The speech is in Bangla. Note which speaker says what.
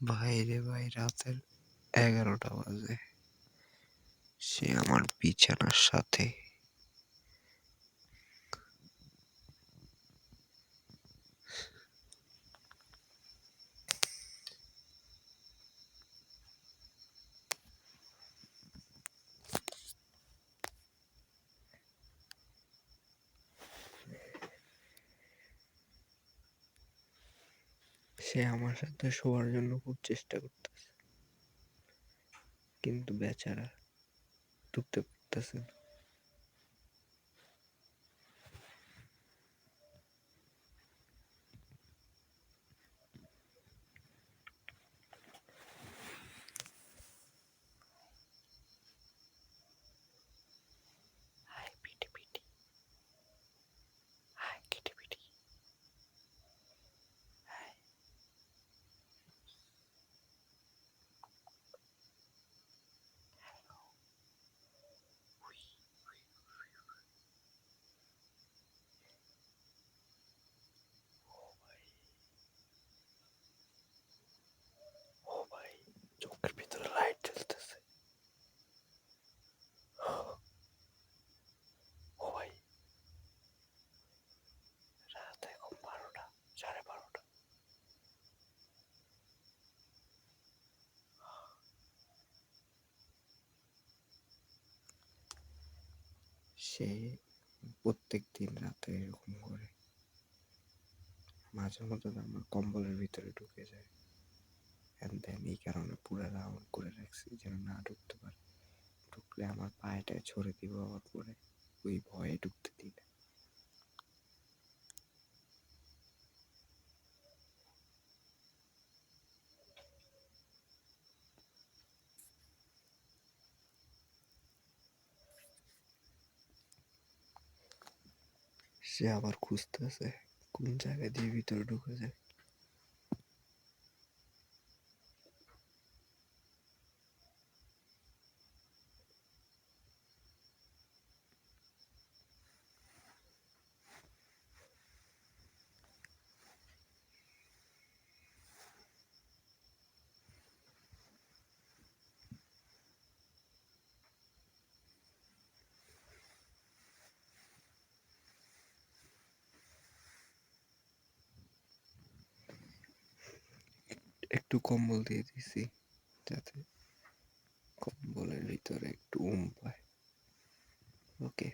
Speaker 1: ভাই রে ভাই রাতের এগারোটা বাজে। সে আমার বিছানার সাথে। সে আমার সাথে শোয়ার জন্য খুব চেষ্টা করতেছে। কিন্তু বেচারা ঢুকতে পারতেছে না। সে প্রত্যেক দিন রাতে এরকম করে। মাঝে মধ্যে আমার কম্বলের ভিতরে ঢুকে যায়। অ্যান্ড দেন এই কারণে পুরো রাউন্ড করে রাখছি যেন না ঢুকতে পারে। ঢুকলে আমার পায়েটায় ছড়ে দিব আবার পরে। ওই ভয়ে ঢুকতে দিই না। সে আবার খুঁজতেছে কোন জায়গা দিয়ে ভিতরে ঢুকে যায় একটু কম্বল দিয়ে দিছি যাতে কম্বলের ভিতরে একটু উম পায়। ওকে